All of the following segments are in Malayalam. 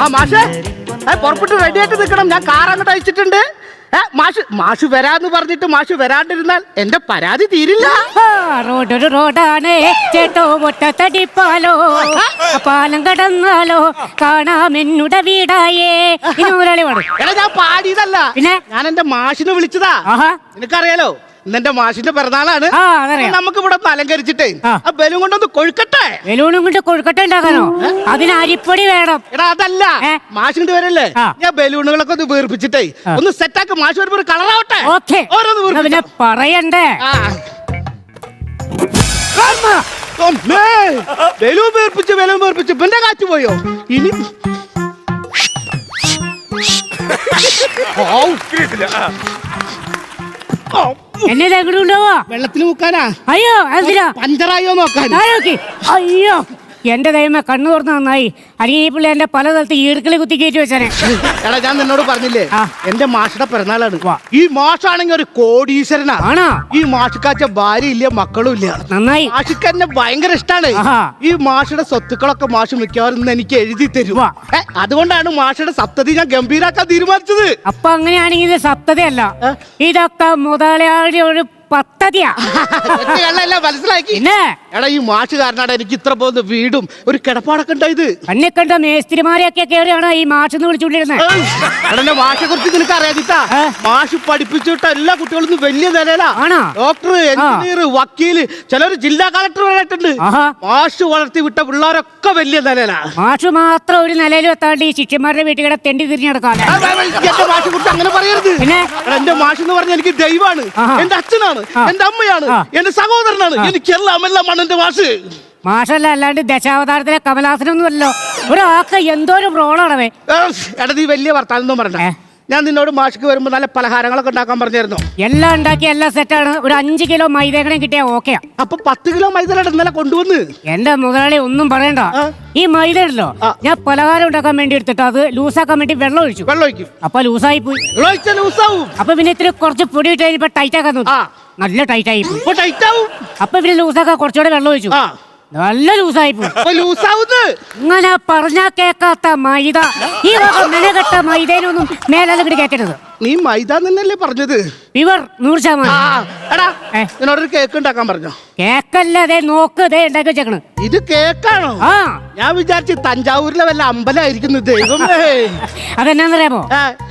ആ മാഷേ. പുറപ്പെട്ട് റെഡി ആയിട്ട് നിൽക്കണം. ഞാൻ കാർ അങ്ങോട്ട് അയച്ചിട്ടുണ്ട്. ഏ, മാഷ് മാഷ് വരാന്ന് പറഞ്ഞിട്ട് മാഷ് വരാണ്ടിരുന്നാൽ എന്റെ പരാതി തീരില്ല. റോഡൊരു റോഡാണ്. ചേട്ടോ ഒറ്റത്തടിപ്പാലോ ആ പാലം കടന്നാലോ. കാണാം എന്നുടെ വീടായേ. ഞാൻ പാടിയതല്ല. പിന്നെ? ഞാൻ എന്റെ മാഷിനെ വിളിച്ചതാ. നിനക്കറിയാലോ? ഇന്നെന്റെ മാഷിന്റെ പിറന്നാളാണ് ആ, അതറിയാം. നമുക്ക് ഇവിടെ ഒന്ന് അലങ്കരിച്ചിട്ടേ ആ. ആ ബലൂൺ കൊണ്ടൊന്ന് കൊഴുക്കട്ടെ ബലൂണും കൊണ്ട് കൊഴുക്കട്ട ഉണ്ടാക്കാനോ അതിന് അരിപ്പൊടി വേണം എടാ അതല്ല ഏ? മാഷിന്റെ വരല്ലേ ആ. ഞാൻ ബലൂണുകളൊക്കെ ഒന്ന് വീർപ്പിച്ചിട്ടേ ആ. ഒന്ന് സെറ്റാക്കി മാഷ് വരുമ്പോ ഒരു കളറാവട്ടെ ഓക്കെ ഓരോന്ന് പിന്നെ വീർപ്പിച്ചോ. പറയണ്ടേ ആ. അമ്മേ! ബലൂൺ വീർപ്പിച്ചു ബലൂൺ വീർപ്പിച്ചു പിന്നെ കാറ്റ് പോയോ ഇനി ഔ. ഔ. എന്നെ കൊണ്ടുപോവാ. വെള്ളത്തിൽ മുക്കാനാ? അയ്യോ എന്തിനാ പഞ്ചറായോ നോക്കാൻ? അയ്യോ. എന്റെ ദൈവമേ കണ്ണു തുറന്ന് നന്നായി. അല്ലെങ്കിൽ ഈ പിള്ളേ എന്റെ പല സ്ഥലത്ത് ഈർക്കിളി കുത്തി കയറ്റി വെച്ചാനെ. എടാ ഞാൻ നിന്നോട് പറഞ്ഞില്ലേ? ആ. എന്റെ മാഷയുടെ പിറന്നാളാണ്. വാ. ഈ മാഷാണെങ്കിൽ ഒരു കോടീശ്വരനാ. ആണോ? ഈ മാഷിക്കാച്ച ഭാര്യ ഇല്ല മക്കളും ഇല്ല. നന്നായി. മാഷിക്ക് എന്നെ ഭയങ്കര ഇഷ്ടാണ്. ആഹാ. ഈ മാഷയുടെ സ്വത്തുക്കളൊക്കെ മാഷ് മിക്കവാറും ഇന്ന് എനിക്ക് എഴുതി തരും. വാ. ഏ, അതുകൊണ്ടാണ് മാഷയുടെ സപ്തതി ഞാൻ ഗംഭീരാക്കാൻ തീരുമാനിച്ചത്. അപ്പൊ അങ്ങനെയാണെങ്കിൽ ഇത് സപ്തതയല്ല? ഇതൊക്കെ മുതലാളിയുടെ ഒരു പദ്ധതിയാ. മനസ്സിലാക്കി. പിന്നെ? എടാ ഈ മാഷ് കാരണമാണ് എനിക്ക് ഇത്ര പോകുന്ന വീടും ഒരു കിടപ്പാടൊക്കെ ഉണ്ടായത് കണ്ണെ കണ്ട മേസ്തിരിമാരെയൊക്കെ കയറിയാണ് ഈ മാഷെന്ന് വിളിച്ചുകൊണ്ടിരുന്നത് എടാ എന്റെ മാഷെ കുറിച്ച് നിനക്ക് അറിയാതിട്ടാ മാഷ് പഠിപ്പിച്ചിട്ട് എല്ലാ കുട്ടികളും വലിയ നിലയിലാ. ആണോ? ഡോക്ടർ എഞ്ചിനീയർ വക്കീൽ ജില്ലാ കളക്ടർ മാഷ് വളർത്തി വിട്ട പിള്ളേരൊക്കെ വലിയ നിലയിലാ. മാഷ് മാത്രം ഒരു എത്താണ്ട് ഈ ശിഷ്യന്മാരുടെ വീട്ടിൽ കൂടെ തെണ്ടി എന്റെ മാഷെ കുറിച്ച് അങ്ങനെ പറയരുത്. പിന്നെ? എന്റെ മാഷ് എന്ന് പറഞ്ഞ എനിക്ക് ദൈവമാണ്. എന്റെ അച്ഛനാണ്. എന്റെ അമ്മയാണ്. എന്റെ സഹോദരനാണ്. എനിക്കെല്ലാം എല്ലാമാണ് എന്റെ വാശ് മാഷല്ല അല്ലാണ്ട് ദശാവതാരത്തിലെ കമലാസനൊന്നും അല്ലല്ലോ ഒരാൾക്ക് എന്തോ ഒരു ഏ, എടാ നീ വലിയ വർത്താനൊന്നും പറഞ്ഞ? ഞാൻ നിന്നോട് മാഷിക്ക് വരുമ്പോ നല്ല പലഹാരങ്ങളൊക്കെ ഉണ്ടാക്കാൻ പറഞ്ഞിരുന്നു എല്ലാം ഉണ്ടാക്കി എല്ലാം സെറ്റാണ് ഒരു അഞ്ച് കിലോ മൈദേകണം കിട്ടിയാ ഓക്കെ അപ്പൊ പത്ത് കിലോ മൈദ ഇന്നലെ കൊണ്ടുവന്ന്. എന്റെ മുതലാളി ഒന്നും പറയണ്ട. ഈ മൈദ ഉണ്ടല്ലോ ഞാൻ പലഹാരം ഉണ്ടാക്കാൻ വേണ്ടി എടുത്തിട്ട് അത് ലൂസാക്കാൻ വേണ്ടി വെള്ളം ഒഴിച്ചു. വെള്ളം ഒഴിക്കും. അപ്പൊ ലൂസായി പോയി ലൂസാവും. അപ്പൊ പിന്നെ ഇത്തിരി കുറച്ച് പൊടി ഇട്ട് കഴിഞ്ഞപ്പോ ടൈറ്റ് ആക്കാൻ നോക്കി. നല്ല ടൈറ്റ് ആയി. പോയി ഇപ്പൊ ടൈറ്റ് ആവും. അപ്പൊ ഇവർ ലൂസാക്കാ കുറച്ചുകൂടെ വെള്ളം ഒഴിച്ചു. ആ. നല്ല ലൂസായി പോയി. അപ്പൊ ലൂസാവുന്ന്. ഇങ്ങനെ പറഞ്ഞാ കേക്കാത്ത മൈദ. ഈ വക മെനകെട്ട മൈദേനൊന്നും മേലത് കേക്കരുത് നീ മൈദ തന്നെയല്ലേ പറഞ്ഞത്? ഇവർ നൂറ് ആ ശതമാനം എടാ ഏ? നിന്നോടൊരു കേക്ക് ഉണ്ടാക്കാൻ പറഞ്ഞോ? കേക്കല്ലേ ദേ നോക്ക് ദേ ഉണ്ടാക്കി വെച്ചേക്കണ്. ഇത് കേക്കാണോ? ആ. ഞാൻ വിചാരിച്ചു തഞ്ചാവൂരിലെ വല്ല അമ്പലമായിരിക്കുന്നു ദൈവമേ. അതെന്നാന്നറിയാമോ?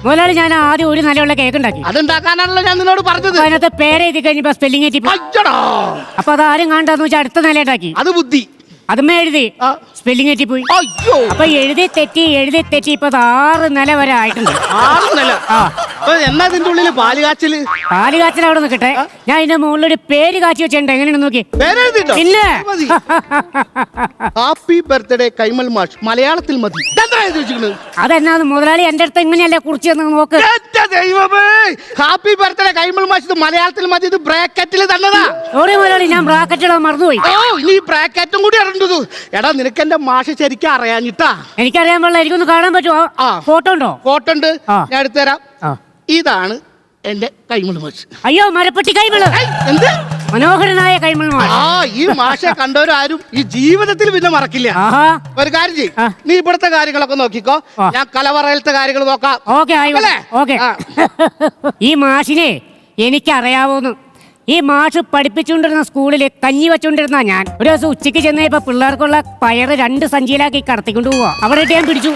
മുതലാളി ഞാൻ ആദ്യം ഒരു നിലയുള്ള കേക്ക് ഉണ്ടാക്കി. അതുണ്ടാക്കാനാണല്ലോ ഞാൻ നിന്നോട് പറഞ്ഞത്. അപ്പൊ അതിനകത്ത് പേര് എഴുതി കഴിഞ്ഞപ്പോ സ്പെല്ലിംഗ് അയ്യടാ. അപ്പൊ അത് ആരും കണ്ടെന്ന് വെച്ചാൽ അടുത്ത നില ഉണ്ടാക്കി അത് ബുദ്ധി. അതുമേ എഴുതി. സ്പെല്ലിംഗ് പോയി. അയ്യോ. അപ്പൊ എഴുതി തെറ്റി എഴുതി തെറ്റി ഇപ്പൊ ആറ് നില വരെ ആയിട്ടുണ്ട്. ആറ് നില. അപ്പൊ എന്നാ ഇതിന്റെ ഉള്ളിൽ പാൽ കാച്ചൽ? പാൽ കാച്ചൽ അവിടെ നിൽക്കട്ടെ ഞാൻ ഇതിന്റെ മുകളിൽ ഒരു പേര് കാച്ചി വെച്ചിട്ടുണ്ട്. എങ്ങനെയാണ് നോക്കി. പേരെഴുതിട്ടോ ഇല്ല മതി. ഹാപ്പി ബർത്ത്ഡേ കൈമൽ മാഷ്. മലയാളത്തിൽ മതി. ഇതെന്താ എഴുതി അതെന്നാന്ന് മുതലാളി എന്റെ അടുത്ത് ഇങ്ങനെയല്ലേ കുറിച്ച് നോക്ക്. എന്റെ ദൈവമേ. ഹാപ്പി ബർത്ത്ഡേ കൈമൾ മാഷ്. ഇത് മലയാളത്തിൽ മതി. ഇത് ബ്രാക്കറ്റിൽ തന്നതാ. സോറി മുതലാളി ഞാൻ ബ്രാക്കറ്റ് ഇടാൻ മറന്നുപോയി. ഓ ഇനി ഈ ബ്രാക്കറ്റും കൂടി ഇടണ്ടത് എടാ നിനക്ക് എന്റെ മാഷ ശരിക്കും അറിയാഞ്ഞിട്ടാ. എനിക്കറിയാൻ പാടില്ല എനിക്കൊന്ന് കാണാൻ പറ്റുമോ? ആ. ഫോട്ടോ ഉണ്ടോ? ഫോട്ടോ ഉണ്ട് ഞാൻ എടുത്തുതരാം ആ. ഇതാണ് എന്റെ കൈമൾ മാഷ്. അയ്യോ മരപ്പെട്ടി കൈമൾ. ഐ, എന്ത്? മനോഹരനായ കൈമൾ മാഷ്. ആ ഈ മാഷെ കണ്ടവരാരും ഈ ജീവിതത്തിൽ പിന്നെ മറക്കില്ല. ആഹാ. ഒരു കാര്യം ചെയ്യ്. ആ. നീ ഇവിടുത്തെ കാര്യങ്ങളൊക്കെ നോക്കിക്കോ. ആ. ഞാൻ കലവറയിലത്തെ കാര്യങ്ങൾ നോക്കാം. ഓക്കെ ആയിക്കോട്ടെ. അല്ലേ? ഓക്കെ. ആ. ഈ മാഷിനെ എനിക്കറിയാവോന്ന്. ഈ മാഷ് പഠിപ്പിച്ചുകൊണ്ടിരുന്ന സ്കൂളിൽ കഞ്ഞി വെച്ചുകൊണ്ടിരുന്ന ഞാൻ. ഒരു ദിവസം ഉച്ചയ്ക്ക് ചെന്നപ്പോ പിള്ളേർക്കുള്ള പയറ് രണ്ട് സഞ്ചിയിലാക്കി കടത്തിക്കൊണ്ട് പോവാ. അവിടെ ഞാൻ പിടിച്ചു.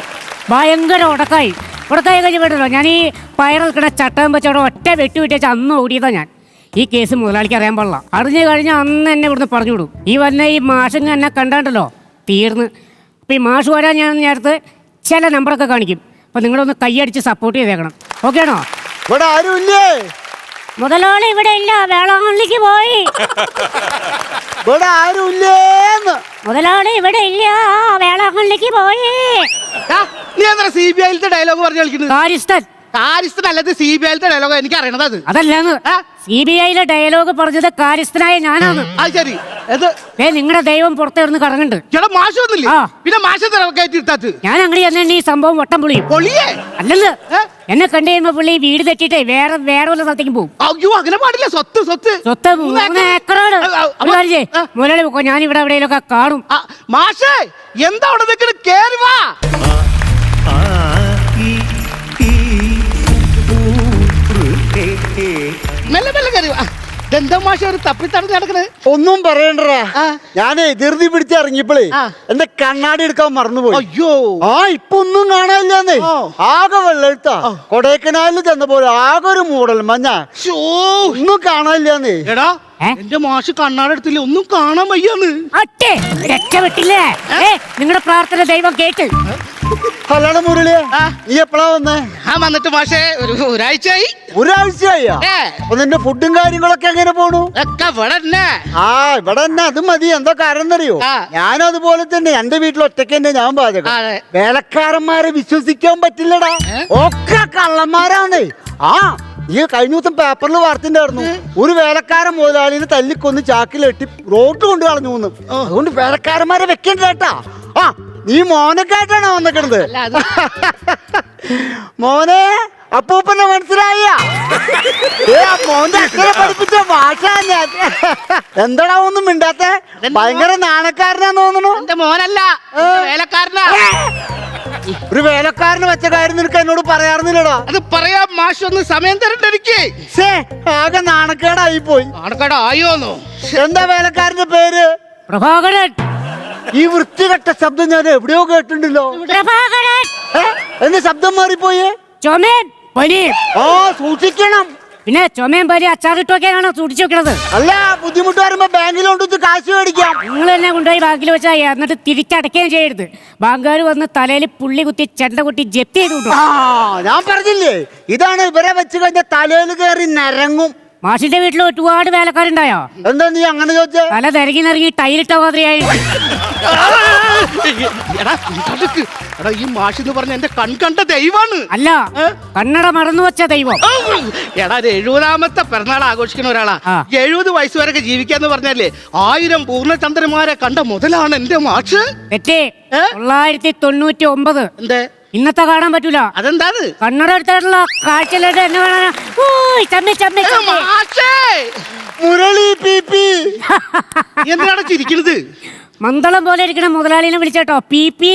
ഭയങ്കര ഉടക്കായി. ഉടക്കായി കഴിഞ്ഞപ്പോഴല്ലോ ഞാൻ ഈ പയർ നിൽക്കുന്ന ചട്ടം വെച്ചവിടെ ഒറ്റ വെട്ടി വിട്ടേച്ച് അന്ന് ഓടിയതാ ഞാൻ. ഈ കേസ് മുതലാളിക്ക് അറിയാൻ പാടില്ല. അറിഞ്ഞു കഴിഞ്ഞ അന്ന് എന്നെ ഇവിടുന്ന് പറഞ്ഞു വിടും. ഈ വന്ന ഈ മാഷിങ് എന്നെ കണ്ടാണ്ടല്ലോ? തീർന്ന്. അപ്പൊ ഈ മാഷ് വരാൻ ഞാൻ നേരത്ത് ചില നമ്പറൊക്കെ കാണിക്കും. അപ്പൊ നിങ്ങളൊന്ന് കൈയടിച്ച് സപ്പോർട്ട് ചെയ്തേക്കണം. ഓക്കെ ആണോ? ഇവിടെ ആരും ഇല്ലേ മുതലാളി ഇവിടെ ഇല്ല വേളാങ്കണ്ണിക്ക് പോയി. ഇവിടെ ആരും ഇല്ലേന്ന് മുതലാളി ഇവിടെ ഇല്ല വേളാങ്കണ്ണിക്ക് പോയി. നീ എന്താ സി ബി ഐയിലത്തെ ഡയലോഗ് പറഞ്ഞു കളിക്കുന്നത്? കാര്യസ്ഥൻ കാര്യസ്ഥനല്ലത് സി ബി ഐയിലത്തെ ഡയലോഗ് എനിക്ക് അറിയണത് അത്. അതല്ലെന്ന്? സി ബി ഐയിലെ ഡയലോഗ് പറഞ്ഞത് കാര്യസ്ഥനായ ഞാനാണ്. അത് ശരി. ഇത് ഏ നിങ്ങളുടെ ദൈവം പുറത്തേർന്ന് കറങ്ങുന്നുണ്ട്. ചേട്ടാ മാഷ ഒന്നില്ലേ ആ. പിന്നെ മാഷ കയറ്റി ഞാൻ അങ്ങനെ ചെന്നെ ഈ സംഭവം വട്ടം പുളിയും. പൊളിയേ? അല്ലെന്ന്. ഏ? എന്നെ കണ്ടു കഴിയുമ്പോ പുള്ളി വീട് തെറ്റിട്ടേ വേറെ വേറെ വല്ല സ്ഥലത്തേക്ക് പോകും അയ്യോ അങ്ങനെ പാടില്ല. സ്വത്ത് സ്വത്ത്. സ്വത്ത് മൂന്ന് ഏക്കറാണ് ആ, ആ, ഒരു കാര്യം ചെയ്യ്. ആ. മുതലാളി പൊക്കോ ഞാൻ ഇവിടെ എവിടെയെങ്കിലുമൊക്കെ കാണും. ആ, മാഷേ എന്താ അവിടെ നിൽക്കണ് കേറി വാ. ആ. മാഷ് ഒരു തപ്പിത്തടഞ്ഞ് നടക്കണേ ഒന്നും പറയണ്ടടാ. ഞാൻ ഞാനേ ധൃതി പിടിച്ച് ഇറങ്ങിയപ്പോഴേ എന്റെ കണ്ണാടി എടുക്കാൻ മറന്നുപോയി. അയ്യോ. ആ ഇപ്പൊ ഒന്നും കാണാനില്ലാന്നേ. ആകെ വെള്ളെടുത്താ കൊടൈക്കനാലിൽ ചെന്നപ്പോൾ ആകെ ഒരു മൂടൽ മഞ്ഞ. ഒന്നും കാണാനില്ലാന്നേ. എടാ? എന്റെ മാഷ് കണ്ണാടെടുത്തില്ല ഒന്നും കാണാൻ വയ്യാന്ന്. അട്ടേ രക്ഷപ്പെട്ടില്ലേ? നിങ്ങളുടെ പ്രാർത്ഥന ദൈവം കേട്ട്. കല്യാണ മുരളിയെ. നീ എപ്പോഴാ വന്നേ? ആ വന്നിട്ട് മാഷേ ഒരു ഒരാഴ്ചയായി. ഒരാഴ്ചയായ? ഏ. അപ്പൊ നിന്റെ ഫുഡും കാര്യങ്ങളൊക്കെ എങ്ങനെ പോണു? ഒക്കെ ഇവിടെ തന്നെ ആ ഇവിടെ തന്നെ അത് മതി. എന്തോ കാരണം എന്നറിയോ ആ. ഞാനും അതുപോലെ തന്നെ. എന്റെ വീട്ടിൽ ഒറ്റയ്ക്ക് തന്നെ ഞാൻ പാചകം. അതെ. വേലക്കാരന്മാരെ വിശ്വസിക്കാൻ പറ്റില്ലടാ. ഒക്കെ കള്ളന്മാരാണ്. ആ ഈ കഴിഞ്ഞ ദിവസം പേപ്പറിൽ വാർത്തണ്ടായിരുന്നു. ഒരു വേലക്കാരൻ മുതലാളിനെ തല്ലിക്കൊന്ന് ചാക്കിലെട്ടി റോട്ട് കൊണ്ട് കളഞ്ഞു എന്ന്. അതുകൊണ്ട് വേലക്കാരന്മാരെ വെക്കണ്ട കേട്ടാ. ആ നീ മോനക്കായിട്ടാണോ വന്നിക്കണത്? അല്ല അത് മോനെ അപ്പൂപ്പനെ മനസ്സിലായ മോന്റെ അച്ഛനെ പഠിപ്പിച്ച ഭാഷ ഞാൻ എന്താടാ ഒന്നും മിണ്ടാത്ത? ഭയങ്കര നാണക്കാരനാന്ന് തോന്നുന്നു. എന്റെ മോനല്ല വേലക്കാരനാ. ഒരു വേലക്കാരന് വെച്ച കാര്യം നിനക്ക് എന്നോട് പറയാറുന്നില്ലടാ. അത് പറയാൻ മാഷ് ഒന്ന് സമയം തരണ്ട എനിക്ക്. ആകെ നാണക്കേടായി പോയി ആണക്കട ആയോന്നോ എന്താ വേലക്കാരന്റെ പേര്? പ്രഭാകരൻ. ഈ വൃത്തികെട്ട ശബ്ദം ഞാൻ എവിടെയോ കേട്ടിട്ടുണ്ടല്ലോ. പ്രഭാകരൻ? എന്റെ ശബ്ദം മാറിപ്പോയേ? ചുമയും പനിയും ആ സൂക്ഷിക്കണം. പിന്നെ ചുമയും പനി അച്ചാറിട്ടൊക്കെയാണ് സൂക്ഷിച്ചു വെക്കണത്? അല്ല ബുദ്ധിമുട്ട് വരുമ്പോ ബാങ്കിൽ കൊണ്ടുവന്ന് കാശ് മേടിക്കാം. നിങ്ങൾ തന്നെ കൊണ്ടുപോയി ബാങ്കിൽ വെച്ചാൽ എന്നിട്ട് തിരിച്ചടക്കുകയും ചെയ്യരുത്. ബാങ്കുകാർ വന്ന് തലയിൽ പുള്ളി കുത്തി ചെണ്ട കുത്തി ജപ്തി ചെയ്തു ആ ഞാൻ പറഞ്ഞില്ലേ ഇതാണ് ഇവരെ വെച്ച് കഴിഞ്ഞ തലയിൽ കയറി നരങ്ങും. മാഷിന്റെ വീട്ടിൽ ഒരുപാട് വേലക്കാരുണ്ടായോ? എന്താ നീ അങ്ങനെ ചോദിച്ചേ? തല തിരക്കി നിറങ്ങി ടൈലിട്ട മാതിരിയായി. എടാ ഈ മാഷ് എന്ന് പറഞ്ഞ എന്റെ കൺകണ്ട ദൈവാണ് അല്ല കണ്ണട മറന്നു വെച്ച ദൈവം. ഔ! എടാ ഒരു എഴുപതാമത്തെ പിറന്നാൾ ആഘോഷിക്കുന്ന ഒരാളാ. ആ. എഴുപത് വയസ്സ് വരെയൊക്കെ ജീവിക്കാന്ന് പറഞ്ഞാലേ ആയിരം പൂർണചന്ദ്രന്മാരെ കണ്ട മുതലാണ് എന്റെ മാഷ്. തെറ്റേ ഏ? തൊള്ളായിരത്തി തൊണ്ണൂറ്റി ഒമ്പത്. എന്തേ? ഇന്നത്തെ കാണാൻ പറ്റൂല. അതെന്താണ് കണ്ണട എടുത്തിട്ടുള്ള കാഴ്ചയിലോട്ട് എന്നെ ചമ്മി ചമ്മി ചമ്മി. Murali P P. എന്താണ് എന്തിനാണ് ചിരിക്കണത്? മന്ദളം പോലെ ഇരിക്കണ മുതലാളിനെ വിളിച്ചോ പി പി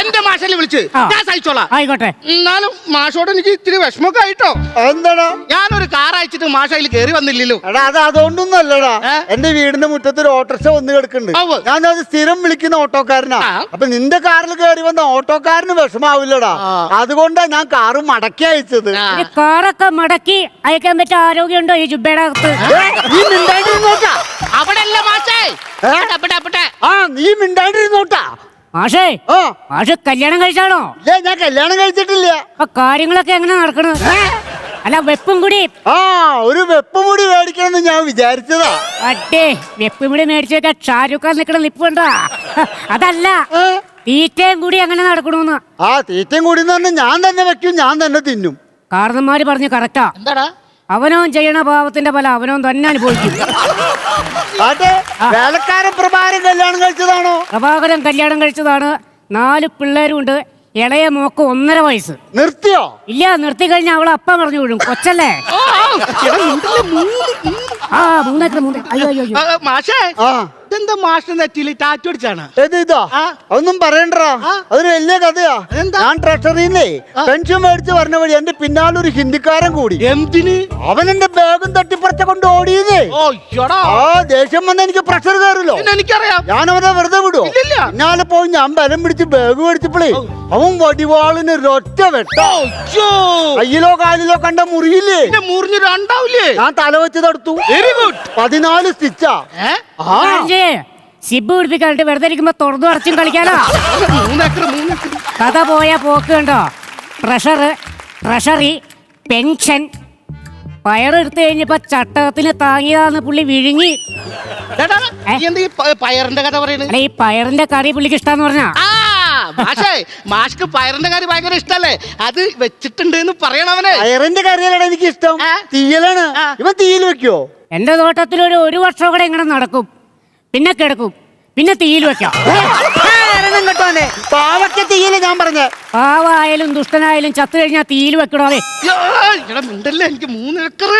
എന്റെ മാഷല്ലേ വിളിച്ച്. ആ. ഞാൻ സഹിച്ചോളാം. ആയിക്കോട്ടെ. എന്നാലും മാഷോട് എനിക്ക് ഇത്തിരി വിഷമൊക്കെ ആയിട്ടോ. എന്താടാ ഞാനൊരു കാർ അയച്ചിട്ട് മാഷ അതിൽ കയറി വന്നില്ലല്ലോ. എടാ അത് അതുകൊണ്ടൊന്നും അല്ലടാ ഏ? എന്റെ വീടിന്റെ മുറ്റത്ത് ഒരു ഓട്ടോറിക്ഷ വന്ന് കിടക്കുന്നുണ്ട്. ഞാൻ അത് സ്ഥിരം വിളിക്കുന്ന ഓട്ടോക്കാരനാ. ആ. അപ്പൊ നിന്റെ കാറിൽ കയറി വന്ന ഓട്ടോക്കാരന് വിഷമാവില്ലടാ. ആ. അതുകൊണ്ടാ ഞാൻ കാറ് മടക്കി അയച്ചത്. ആ. ഈ കാറൊക്കെ മടക്കി അയക്കാൻ പറ്റിയ ആരോഗ്യമുണ്ടോ ഈ ജുബയുടെ അകത്ത്? ഏ, നീ അവിടെ അല്ല മാഷേ അവിടെ. ആ നീ മിണ്ടാണ്ടിരുന്നോട്ടാ. മാഷേ ആ മാഷ് കല്യാണം കഴിച്ചാണോ? ഇല്ല ഞാൻ കല്യാണം കഴിച്ചിട്ടില്ല. അപ്പൊ കാര്യങ്ങളൊക്കെ എങ്ങനെ നടക്കണത്? അല്ല വെപ്പും കൂടി. ആ ഒരു വെപ്പമുടി മേടിക്കണമെന്ന് ഞാൻ വിചാരിച്ചതാ. അട്ടേ വെപ്പും കൂടി മേടിച്ചു വെക്കാൻ ഷാരൂഖ് ഖാൻ നിക്കണ നിപ്പുണ്ട അതല്ല ഏ? തീറ്റയും കൂടി എങ്ങനെ നടക്കണമെന്ന് ആ തീറ്റയും കൂടി എന്ന് പറഞ്ഞാൽ ഞാൻ തന്നെ വെക്കും ഞാൻ തന്നെ തിന്നും. കാരണന്മാര് പറഞ്ഞു കറക്റ്റാ എന്താടാ? അവനവൻ ചെയ്യണ പാവത്തിന്റെ ഫലം അവനവൻ തന്നെ അനുഭവിക്കും. ആട്ടെ വേലക്കാരൻ പ്രഭാരം കല്യാണം കഴിച്ചതാണോ? പ്രഭാകരൻ കല്യാണം കഴിച്ചതാണ്. നാല് പിള്ളേരും ഉണ്ട് ഇളയ മോക്ക് ഒന്നര വയസ്സ്. നിർത്തിയോ? ഇല്ല നിർത്തി കഴിഞ്ഞാൽ അവളെ അപ്പ പറഞ്ഞു വിടും കൊച്ചല്ലേ? ആ, മൂന്നേക്കർ മൂന്ന്. അയ്യോ അയ്യോ അയ്യോ. ആ, മാഷേ. ആ. ഇതെന്താ മാഷിന്റെ നെറ്റിയിൽ ടാറ്റു അടിച്ചാണ്? ഏത് ഇതാ? ആ. അതൊന്നും പറയണ്ടാ ആ. അതൊരു വലിയ കഥയാ. അതെന്താ? ഞാൻ ട്രഷറിന്നേ പെൻഷൻ മേടിച്ച് പറഞ്ഞ വഴി എന്റെ പിന്നാലെ ഒരു ഹിന്ദിക്കാരൻ കൂടി. എന്തിന്? അവൻ എന്റെ ബാഗും തട്ടിപ്പറിച്ച കൊണ്ട് ഓടിയെന്നേ ഓ എടാ ആ ദേഷ്യം വന്ന എനിക്ക് പ്രഷർ കയറില്ലോ പിന്നെ എനിക്കറിയാം. ഞാൻ അവനെ വെറുതെ വിടുവോ? ഇല്ലില്ല. പിന്നാലെ പോയി ഞാൻ ബലം പിടിച്ച് ബാഗ് മേടിച്ചപ്പോഴേ അവൻ വടിവാളിന് ഒരൊറ്റ വെട്ട. അയ്യോ കയ്യിലോ കാലിലോ കണ്ട മുറിയില്ലേ? പിന്നെ മുറിഞ്ഞു രണ്ടാവില്ലേ ഞാൻ തല വെച്ച് തടുത്തു വെരി ഗുഡ് പതിനാല് സ്റ്റിച്ചാ ഏ? ആ. സിബ് പിടിപ്പിക്കാണ്ട് വെറുതെ ഇരിക്കുമ്പോ തുറന്നു അടച്ചും കളിക്കാനോ മൂന്നേക്കർ മൂന്നേക്കർ കഥ പോയ പോക്ക് കണ്ടോ? Pressure treasury pension. പയറെടുത്ത് കഴിഞ്ഞപ്പോ ചട്ടകത്തിന് താങ്ങിയതാന്ന് പുള്ളി വിഴുങ്ങി. നീ എന്താ ഈ പ- പയറിന്റെ കഥ പറയണത് അല്ല ഈ പയറിന്റെ കറി പുള്ളിക്ക് ഇഷ്ടാന്ന് പറഞ്ഞാ? ആ മാഷേ മാഷ്ക്ക് പയറിന്റെ കാര്യം ഭയങ്കര ഇഷ്ടല്ലേ? അത് വെച്ചിട്ടുണ്ട് എന്ന് പറയണവനെ. അയറിന്റെ കറിയലാണ് എനിക്ക് ഇഷ്ടം ആ. തീയലാണ്. ആ. ഇവൻ തീയിൽ വെക്കോ? എന്റെ തോട്ടത്തിൽ ഒരു ഒരു വർഷം കൂടെ ഇങ്ങനെ നടക്കും. പിന്നെ കിടക്കും. പിന്നെ തീയിൽ വെക്കാം. പാവക്ക തീയിൽ ഞാൻ പറഞ്ഞ. പാവായാലും ദുഷ്ടനായാലും ചത്തു കഴിഞ്ഞാൽ തീയിൽ വെക്കണോ അതെ? മിണ്ടല്ലേ? എനിക്ക് മൂന്ന് ഏക്കർ.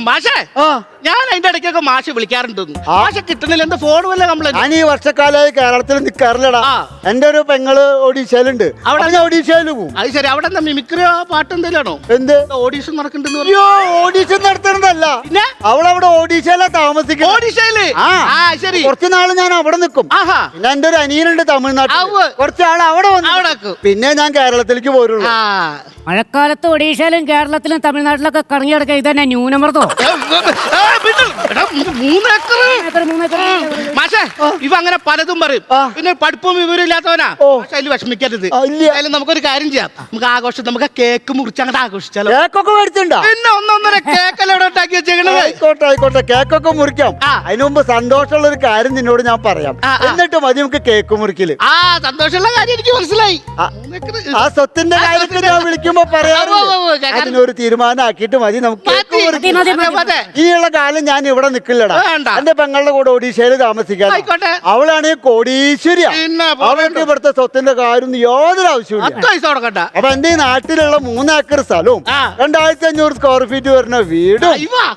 മാഷേ ഞാൻ അതിന്റെ ഇടയ്ക്കൊക്കെ മാഷ് വിളിക്കാറുണ്ട്. മാഷ കിട്ടുന്നില്ല എന്താ ഫോൺ വല്ല കംപ്ലൈന്റ് ഞാൻ ഈ വർഷക്കാലമായി കേരളത്തിൽ നിൽക്കാറില്ലടാ. എന്റെ ഒരു പെങ്ങൾ ഒഡീഷയിലുണ്ട്. അവിടെ- ഞാൻ ഒഡീഷയിൽ പോകും അത് ശരി അവിടെ എന്താ മിമിക്രിയോ പാട്ട് എന്തെങ്കിലും എന്ത്? ഓഡീഷൻ അയ്യോ ഓഡീഷൻ നടത്തുന്നതല്ല. പിന്നെ? അവളവിടെ ഓഡീഷയിലാ താമസിക്കുന്നത്. ഓഡീഷയിൽ ആ. ശരി. കുറച്ച് നാൾ ഞാൻ അവിടെ നിൽക്കും. പിന്നെ എന്റെ ഒരു അനിയനുണ്ട് തമിഴ്നാട്ടിൽ കുറച്ചാൾ അവിടെ വന്നു. അവിടെ പിന്നെ ഞാൻ കേരളത്തിലേക്ക് പോരുള്ളൂ. ആ. മഴക്കാലത്ത് ഒഡീഷയിലും കേരളത്തിലും തമിഴ്നാട്ടിലൊക്കെ കറങ്ങി കിടക്കുക ഇത് തന്നെ ന്യൂനമർദ്ദോ. ഏ. എടാ, മൂന്നേക്കർ. മാഷേ ഇവ അങ്ങനെ പലതും പറയും. പിന്നെ പഠിപ്പും വിവരം ഇല്ലാത്തവനാ. പക്ഷെ അതിൽ വിഷമിക്കരുത്. ആ, ഇല്ല. അതിൽ നമുക്കൊരു കാര്യം ചെയ്യാം. നമുക്ക് ആഘോഷം നമുക്ക് കേക്ക് മുറിച്ച് അങ്ങോട്ട് ആഘോഷിച്ചാലോ? കേക്കൊക്കെ മേടിച്ചിട്ടുണ്ടോ? പിന്നെ ഒന്നൊന്നര വെച്ചേക്കണത് ആയിക്കോട്ടെ ആയിക്കോട്ടെ കേക്കൊക്കെ മുറിക്കാം. അതിനു മുമ്പ് സന്തോഷമുള്ള ഒരു കാര്യം നിന്നോട് ഞാൻ പറയാം. എന്നിട്ട് മതി നമുക്ക് കേക്ക് മുറിക്കൽ. ആ സന്തോഷമുള്ള കാര്യം എനിക്ക് മനസ്സിലായി. ആ. സ്വത്തിന്റെ കാര്യത്തിൽ ഞാൻ വിളിക്കുമ്പോ കേൾക്കാൻ- അതിനൊരു തീരുമാനമാക്കിയിട്ട് മതി നമുക്ക് കേക്ക് ഉള്ള മുറിക്കാം. ഇനിയുള്ള കാലം ഞാൻ ഇവിടെ നിൽക്കില്ലടാ. എന്റെ പെങ്ങളുടെ കൂടെ ഒഡീഷയിൽ താമസിക്കാൻ അവളാണ് പിന്നെ അവൾക്ക് ഇവിടുത്തെ സ്വത്തിന്റെ കാര്യം യാതൊരു ആവശ്യമില്ല അപ്പൊ എന്റെ നാട്ടിലുള്ള മൂന്ന് ഏക്കർ സ്ഥലവും. രണ്ടായിരത്തി അഞ്ഞൂറ് സ്ക്വയർ ഫീറ്റ് വരുന്ന വീടും.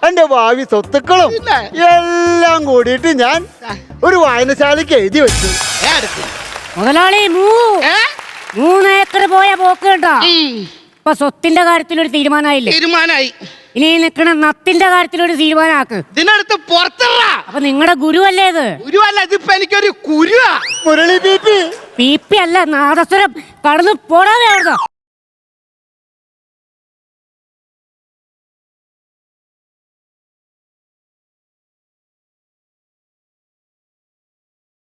എന്റെ ഭാവി സ്വത്തുക്കളും പിന്നെ? എല്ലാം കൂടിയിട്ട് ഞാൻ ഒരു വായനശാലയ്ക്ക് എഴുതി വെച്ചു. മുതലാളി മൂന്ന് ഏക്കർ പോയ പോക്ക് കേട്ടോ. ഇപ്പൊ സ്വത്തിന്റെ കാര്യത്തിൽ ഒരു തീരുമാനമായില്ലേ? തീരുമാനായി ഇനി നിൽക്കണ നത്തിന്റെ കാര്യത്തിൽ ഒരു തീരുമാനമാക്ക്. ഇതിനടുത്ത് പുറത്തറ. അപ്പൊ നിങ്ങളുടെ ഗുരുവല്ലേ ഇത്? ഗുരുവല്ല ഇതിപ്പോ എനിക്കൊരു കുരുവാ. മുരളി പി പി. പി അല്ല നാദസ്വരം. കടന്നു പോടാതെ അവിടുന്ന്